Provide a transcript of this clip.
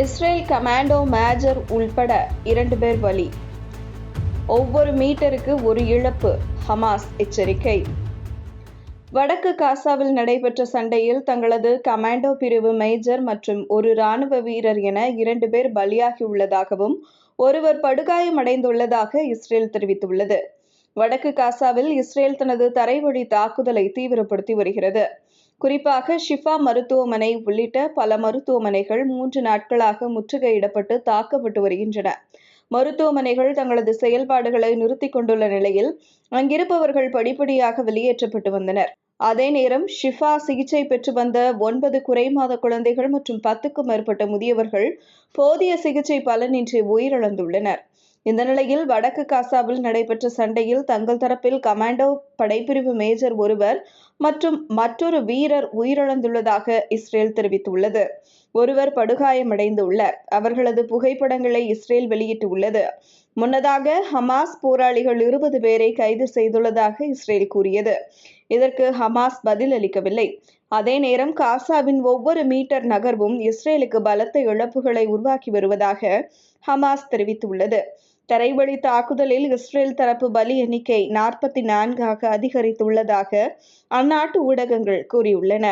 Israel commando major உள்பட இரண்டு பேர் பலி ஒவ்வொரு மீட்டருக்கு ஒரு இழப்பு ஹமாஸ் எச்சரிக்கை. வடக்கு காசாவில் நடைபெற்ற சண்டையில் தங்களது கமாண்டோ பிரிவு மேஜர் மற்றும் ஒரு ராணுவ வீரர் என இரண்டு பேர் பலியாகியுள்ளதாகவும் ஒருவர் படுகாயமடைந்துள்ளதாக இஸ்ரேல் தெரிவித்துள்ளது. வடக்கு காசாவில் இஸ்ரேல் தனது தரைவழி தாக்குதலை தீவிரப்படுத்தி வருகிறது. குறிப்பாக ஷிஃபா மருத்துவமனை உள்ளிட்ட பல மருத்துவமனைகள் மூன்று நாட்களாக முற்றுகையிடப்பட்டு தாக்கப்பட்டு வருகின்றன. மருத்துவமனைகள் தங்களது செயல்பாடுகளை நிறுத்திக் கொண்டுள்ள நிலையில் அங்கிருப்பவர்கள் படிப்படியாக வெளியேற்றப்பட்டு வந்தனர். அதே நேரம் ஷிஃபா சிகிச்சை பெற்று வந்த ஒன்பது குறைமாத குழந்தைகள் மற்றும் பத்துக்கும் மேற்பட்ட முதியவர்கள் போதிய சிகிச்சை பலனின்றி உயிரிழந்துள்ளனர். இந்த நிலையில் வடக்கு காசாவில் நடைபெற்ற சண்டையில் தங்கள் தரப்பில் கமாண்டோ படைப்பிரிவு மேஜர் ஒருவர் மற்றும் மற்றொரு வீரர் உயிரிழந்துள்ளதாக இஸ்ரேல் தெரிவித்துள்ளது. ஒருவர் படுகாயமடைந்துள்ளார். அவர்களது புகைப்படங்களை இஸ்ரேல் வெளியிட்டுள்ளது. முன்னதாக ஹமாஸ் போராளிகள் இருபது பேரை கைது செய்துள்ளதாக இஸ்ரேல் கூறியது. இதற்கு ஹமாஸ் பதில் அளிக்கவில்லை. அதே நேரம் காசாவின் ஒவ்வொரு மீட்டர் நகர்வும் இஸ்ரேலுக்கு பலத்த இழப்புகளை உருவாக்கி வருவதாக ஹமாஸ் தெரிவித்துள்ளது. தரைவழி தாக்குதலில் இஸ்ரேல் தரப்பு பலி எண்ணிக்கை நாற்பத்தி நான்காக அதிகரித்துள்ளதாக அந்நாட்டு ஊடகங்கள் கூறியுள்ளன.